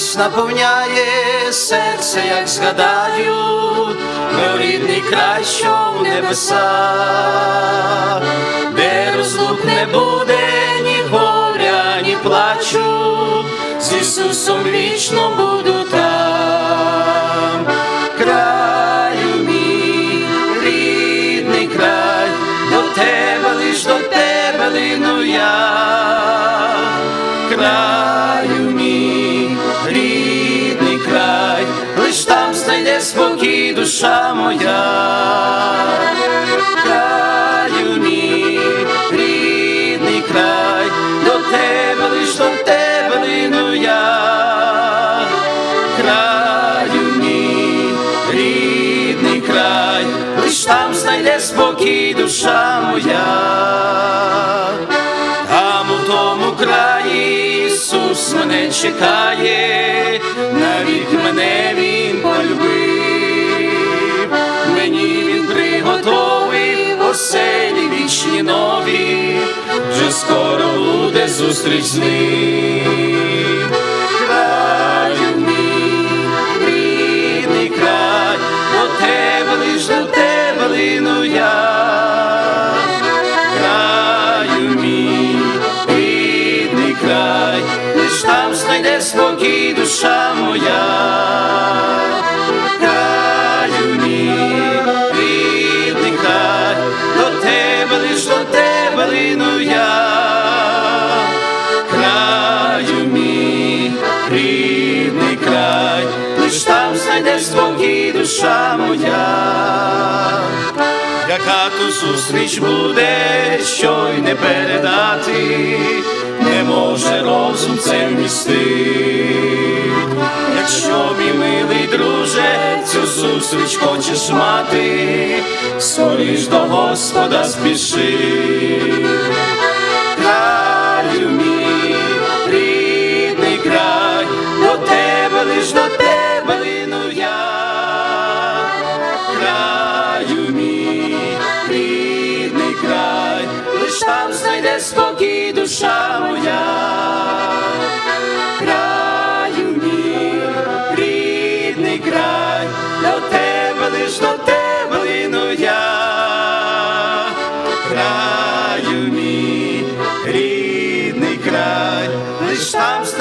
радість наповняє серце, як згадаю, про рідний край, що в небесах, де розлук не буде ні горя, ні плачу, з Ісусом вічно буду там. Краю мій, рідний край, до тебе лиш до тебе лину я. Спокій душа моя. Краю мій, рідний край, до тебе лиш до тебе лину я. Краю мій, рідний край, лиш там знайде спокій душа моя. Там у тому краї Ісус мене чекає, навік нові, вже скоро буде зустріч з. Краю мій, рідний край, до тебе лиш до тебе лину я. Краю мій, рідний край, лиш там знайде спокій душа моя. Рідний край, лиш там знайде спокій душа моя. Яка ту зустріч буде, що й не передати, не може розум це вмістити. Якщо мій милий друже, цю зустріч хочеш мати, скоріш до Господа спіши. лиш до тебе лину я, краю мій, рідний край, лиш там знайде спокій душа моя, краю мій, рідний край, до тебе лиш до тебе я, краю мій, рідний край, лиш там.